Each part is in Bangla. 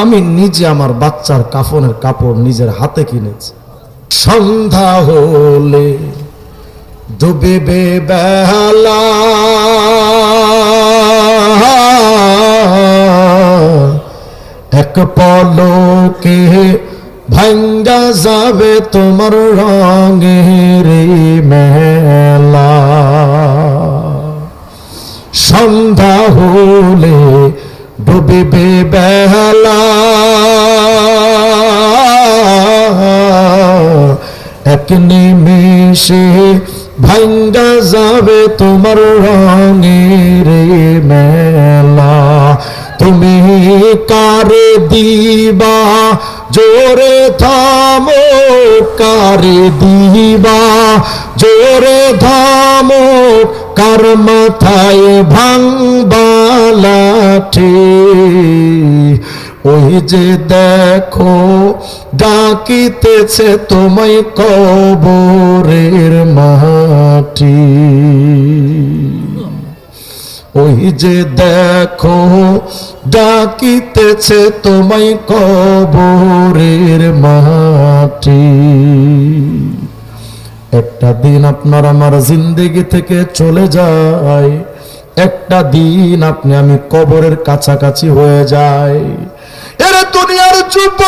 আমি নিজে আমার বাচ্চার কাফনের কাপড় নিজের হাতে কিনেছি। সন্ধ্যা হলে ডুবিবে বেলা এক পলকে ভাঙ্গা যাবে তোমার রঙের মেলা। সন্ধ্যা হলে ডুবিবে বেলা নিমিষে ভাঙ্গা যাবে তোমার রঙের মেলা। তুমি কারে দিবা? জোরে থামো, কারে দিবা? জোরে থামো, কার মাথায় ভাঙবালাঠি ওই যে দেখো, ডাকিতেছে তোমায় কবরের মাটি। ওই যে দেখো, ডাকিতেছে তোমায় কবরের মাটি। একটা দিন আপনার আমার জিন্দেগি থেকে চলে যায়, একটা দিন আপনি আমি কবরের কাছাকাছি হয়ে যাই। এর দুনিয়ার যুব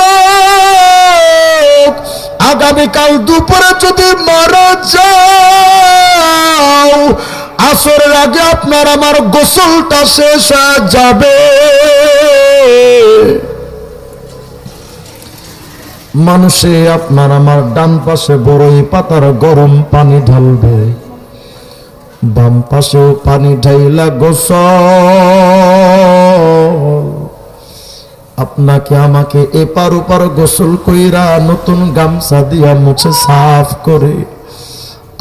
আগামীকাল দুপুরে যদি মারা যাও, আসরের আগে আপনার আমার গোসলটা শেষ হয়ে যাবে। মানুষে, আপনার আমার ডান পাশে বড়ই পাতার গরম পানি ঢালবে। বাম পাশেও পানি ঢাইলা গোসল। আপনাকে আমাকে এপার ওপার গোসল কইরা নতুন গামছা দিয়া মুছে সাফ করে।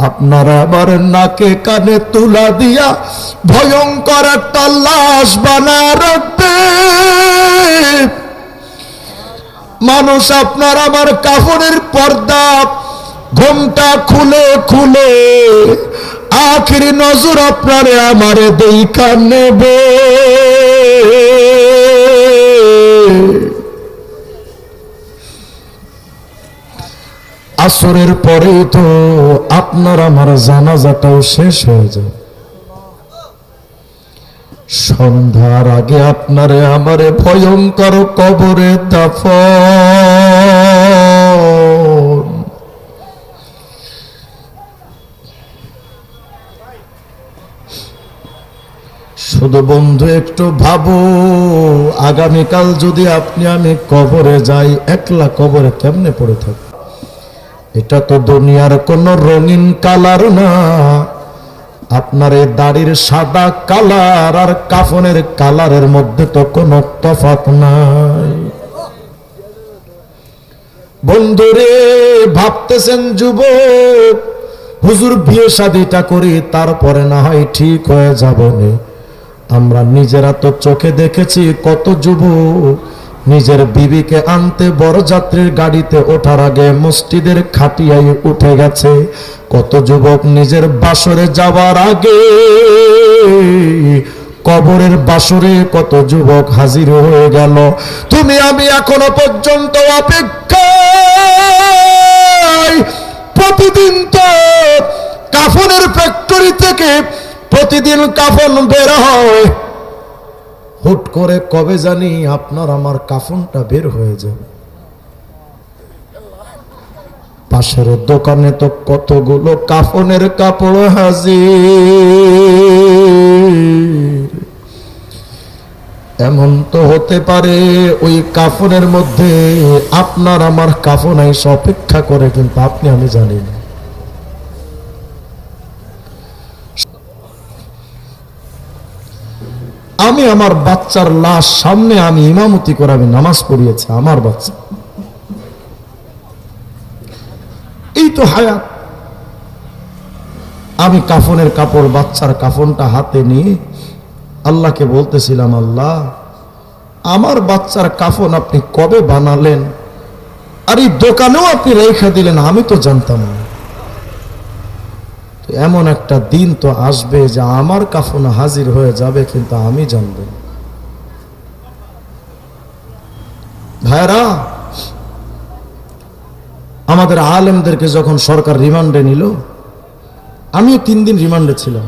আপনারা আবার নাকে কানে তুলা দিয়া ভয়ঙ্কর একটা লাশ বানা রাখবে। মানুষ আপনার আমার কাপড়ের পর্দা ঘুমটা খুলে খুলে আখিরি নজর আপনারে আমারে দেখা নেবে। আসরের পরেই তো আপনার আমার জানাজাটাও শেষ হয়ে যায়। সন্ধ্যার আগে আপনারে আমারে ভয়ঙ্কর কবরে দাফন। শুধু বন্ধু, একটু ভাবো, আগামীকাল যদি আপনি আমি কবরে যাই, একলা কবরে কেমনে পড়ে থাকি এটা তো দুনিয়ার কোন রঙিন কালার না। আপনার এই দাড়ির সাদা কালার আর কাফনের কালারের মধ্যে তো কোনো তফাত নাই। বন্ধুরে, ভাবতেছেন যুবক, হুজুর বিয়ে শাদিটা করি, তারপরে না হয় ঠিক হয়ে যাব নে আমরা নিজেরা তো চোখে দেখেছি কত যুবক নিজের বিবিকে আনতে বড় যাত্রীর গাড়িতে ওঠার আগে মসজিদের খাটিয়ায় উঠে গেছে। কত যুবক নিজের বাসরে যাওয়ার আগে কবরের বাসরে কত যুবক হাজির হয়ে গেল। তুমি আমি এখনও পর্যন্ত অপেক্ষায়। প্রতিদিন তো কাফনের ফ্যাক্টরি থেকে প্রতিদিন কাফন বের হয়। হুট করে কবে জানি আপনার আমার কাফনটা বের হয়ে যাবে। পাশের দোকানে তো কতগুলো কাফনের কাপড় হাজি এমন তো হতে পারে ওই কাফনের মধ্যে আপনার আমার কাফন এসে অপেক্ষা করে, কিন্তু আপনি আমি জানি না। আমি আমার বাচ্চার লাশ সামনে আমি ইমামতি করে আমি নামাজ পড়িয়েছি, আমার বাচ্চা। এই তো হায়াত। আমি কাফনের কাপড়, বাচ্চার কাফনটা হাতে নিয়ে আল্লাহকে বলতেছিলাম, আল্লাহ, আমার বাচ্চার কাফন আপনি কবে বানালেন? আর এই দোকানেও আপনি রেখা দিলেন, আমি তো জানতাম না। তো এমন একটা দিন তো আসবে যে আমার কাফন হাজির হয়ে যাবে, কিন্তু আমি জানব। ভাইরা আমাদের আলেমদেরকে যখন সরকার রিমান্ডে নিল, আমিও তিন দিন রিমান্ডে ছিলাম।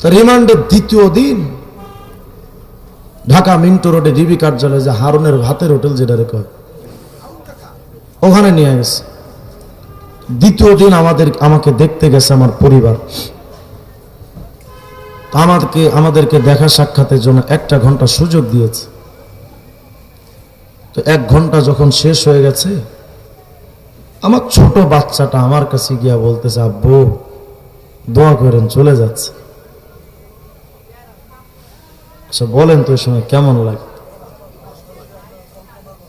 তো রিমান্ডের দ্বিতীয় দিন ঢাকা মিন্টো রোডে ডিবি কার্যালয়ে যে হারুনের ভাতের হোটেল যেটা রেকর্ড, ওখানে নিয়ে গেছে। দ্বিতীয় দিন আমাদের, আমাকে দেখতে গেছে আমার পরিবার। তো আমাদেরকে আমাদেরকে দেখা সাক্ষাতের জন্য একটা ঘণ্টা সুযোগ দিয়েছে। তো এক ঘণ্টা যখন শেষ হয়ে গেছে, আমার ছোট বাচ্চাটা আমার কাছে গিয়া বলতেছে, আব্বু, দোয়া করেন, চলে যাচ্ছে। আচ্ছা বলেন তো ওই সময় কেমন লাগে?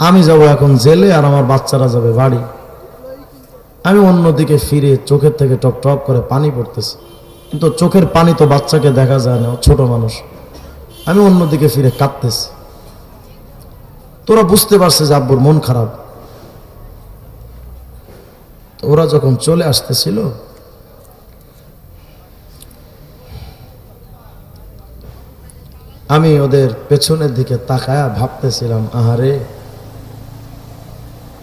আমি যাব এখন জেলে আর আমার বাচ্চারা যাবে বাড়ি। আমি অন্যদিকে ফিরে চোখের থেকে টপ টপ করে পানি পড়তেছে। কিন্তু চোখের পানি তো বাচ্চাকে দেখা যায় না ছোট মানুষ। আমি অন্যদিকে ফিরে কাঁদতেছি। তোরা বুঝতে পারছে যে আব্বুর মন খারাপ। ওরা যখন চলে আসতেছিল, আমি ওদের পেছনের দিকে তাকায়া ভাবতেছিলাম, আহারে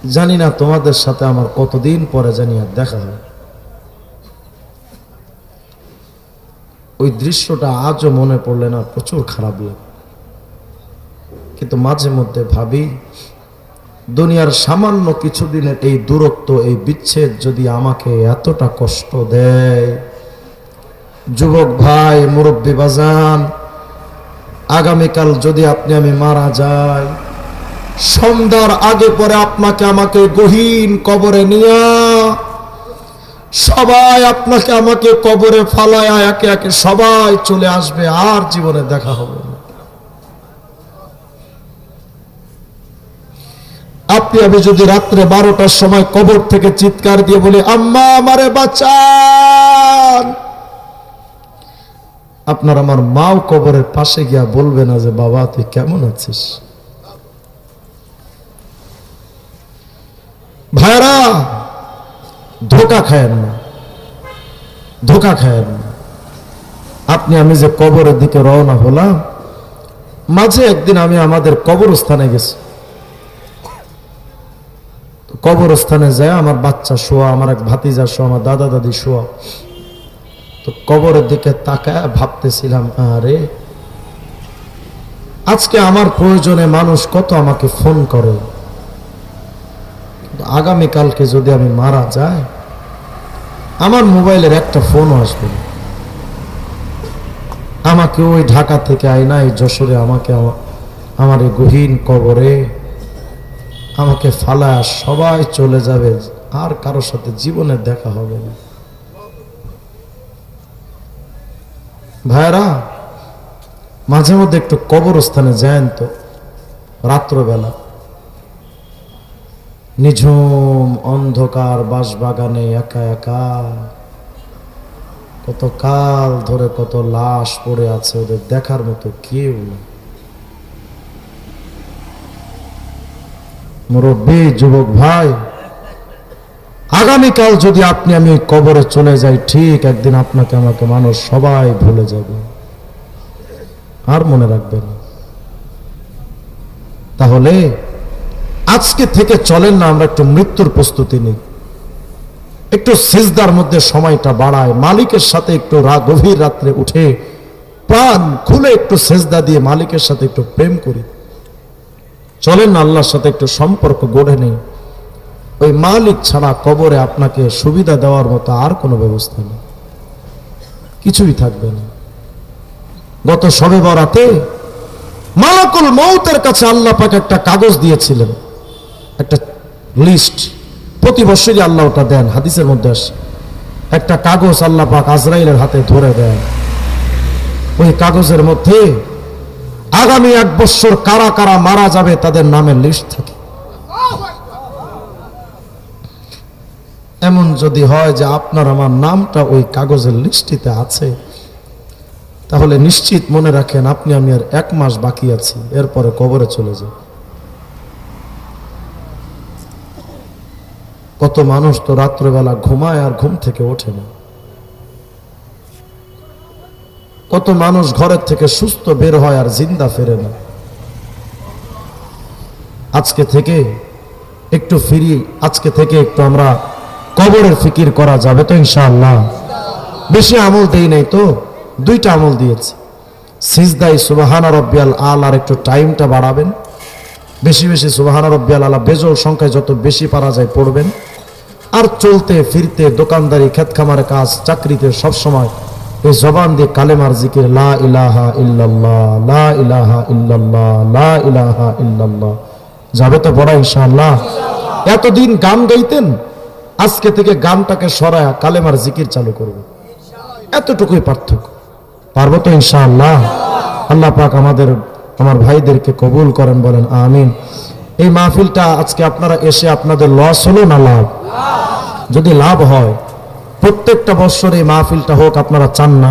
জানি না তোমাদের সাথে আমার কতদিন পরে জানি আর দেখা হয়। ওই দৃশ্যটা আজও মনে পড়লে না প্রচুর খারাপ লাগে। কিন্তু মাঝে মধ্যে ভাবি, দুনিয়ার সামান্য কিছুদিনের এই দূরত্ব, এই বিচ্ছেদ যদি আমাকে এতটা কষ্ট দেয়। যুবক ভাই, মুরব্বী বাজান, আগামীকাল যদি আপনি আমি মারা যাই সন্ধ্যার আগে পরে আপনাকে আমাকে গহীন কবরে নিয়া সবাই আপনাকে আমাকে কবরে ফালায় একে একে সবাই চলে আসবে, আর জীবনে দেখা হবে আপনি, আমি যদি রাত্রে বারোটার সময় কবর থেকে চিৎকার দিয়ে বলি, আম্মা, আমারে বাঁচান। আপনার আমার মাও কবরের পাশে গিয়া বলবে না যে, বাবা, তুই কেমন আছিস? ভাইরা, ধোকা খায়েন না। ধোকা খায়েন না। আপনি, আমি যে কবরের দিকে রওনা হলাম, মাঝে একদিন আমি আমাদের কবরস্থানে গেছি। কবরস্থানে যায়, আমার বাচ্চা শোয়া, আমার এক ভাতিজা শোয়া, আমার দাদা দাদি শোয়া। তো কবরের দিকে তাকায় ভাবতেছিলাম, আরে, আজকে আমার প্রয়োজনে মানুষ কত আমাকে ফোন করে। আগামীকালকে যদি আমি মারা যাই, আমার মোবাইলের একটা ফোনও আসবে আমাকে ওই ঢাকা থেকে আয়না এই যশোরে আমাকে আমার এই গহীন কবরে আমাকে ফালা সবাই চলে যাবে, আর কারোর সাথে জীবনে দেখা হবে না। ভাইরা মাঝে মধ্যে একটু কবরস্থানে যান তো, রাত্রবেলা। নিঝুম অন্ধকার বাঁশবাগানে একা একা। কত কাল ধরে কত লাশ পড়ে আছে ওদের দেখার মতো কেউ মুরব্বী, যুবক ভাই, আগামীকাল যদি আপনি আমি কবরে চলে যাই, ঠিক একদিন আপনাকে, আমাকে মানুষ সবাই ভুলে যাবে। আর মনে রাখবেন তাহলে আজকে থেকে চলেন না, আমরা একটু মৃত্যুর প্রস্তুতি নিই। একটু সিজদার মধ্যে সময়টা বাড়ায়, মালিকের সাথে একটু গভীর রাত্রে উঠে প্রাণ খুলে একটু সেজদা দিয়ে মালিকের সাথে একটু প্রেম করি। চলেন না, আল্লাহর সাথে একটু সম্পর্ক গড়ে নেই। ওই মালিক ছাড়া কবরে আপনাকে সুবিধা দেওয়ার মতো আর কোনো ব্যবস্থা নেই। কিছুই থাকবে না। গত সবে বরাতে মালাকুল মৌতের কাছে আল্লাহ পাক একটা কাগজ দিয়েছিলেন। একটা লিস্ট প্রতি বছরই আল্লাহ ওটা দেন, হাদিসের মধ্যে আসে। একটা কাগজ আল্লাহ পাক আজরাইলের হাতে ধরে দেন। ওই কাগজের মধ্যে আগামী এক বছর কারা কারা মারা যাবে তাদের নামের লিস্ট থাকে। এমন যদি হয় যে আপনার আমার নামটা ওই কাগজের লিস্টিতে আছে, তাহলে নিশ্চিত মনে রাখেন আপনি আমি আর এক মাস বাকি আছি, এরপরে কবরে চলে যাব। কত মানুষ তো রাত্রেবেলা ঘুমায় আর ঘুম থেকে ওঠে না। কত মানুষ ঘরের থেকে সুস্থ বের হয় আর জিন্দা ফেরে না। আজকে থেকে একটু ফিরি, আজকে থেকে একটু আমরা কবরের ফিকির করা যাবে তো ইনশাআল্লাহ। বেশি আমল দেই নাই তো, দুইটা আমল দিয়েছে। সিজদাই সুবাহানা রব্বিয়াল আল আর একটু টাইমটা বাড়াবেন। বেশি বেশি সুবাহানা রব্বিয়াল আলা বেজোর সংখ্যায় যত বেশি পারা যায় পড়বেন। আর চলতে, ফিরতে, দোকানদারি খেত খামারে কাজ, চাকরিতে সব সময় এই জবান দিয়ে কালেমার জিকির, লা ইলাহা ইল্লাল্লাহ, লা ইলাহা ইল্লাল্লাহ, লা ইলাহা ইল্লাল্লাহ। যাবে তো বড় ইনশাআল্লাহ। এতদিন গান গাইতেন, আজকে থেকে গানটাকে সরায়া কালেমার জিকির চালু করবে। এতটুকুই পার্থক্য। পারব তো ইনশাআল্লাহ? আল্লাহ পাক আমাদের, আমার ভাইদেরকে কবুল করেন, বলেন আমিন। এই মাহফিলটা আজকে আপনারা এসে আপনাদের লস হলো না লাভ? যদি লাভ হয়, প্রত্যেকটা বছর এই মাহফিলটা হোক, আপনারা চান না।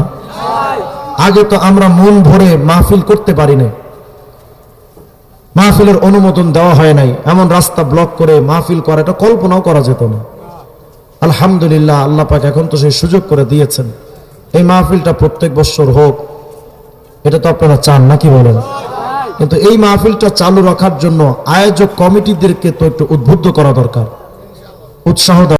আগে তো আমরা মন ভরে মাহফিল করতে পারি না মাহফিলের অনুমোদন দেওয়া হয় নাই। এমন রাস্তা ব্লক করে মাহফিল করা, এটা কল্পনাও করা যেত না। আলহামদুলিল্লাহ, আল্লাহ পাক এখন তো সেই সুযোগ করে দিয়েছেন। এই মাহফিলটা প্রত্যেক বছর হোক, এটা তো আপনারা চান, নাকি বলেন? কিন্তু এই মাহফিলটা চালু রাখার জন্য আয়োজক কমিটিদেরকে তো একটু উদ্বুদ্ধ করা দরকার। উৎসাহ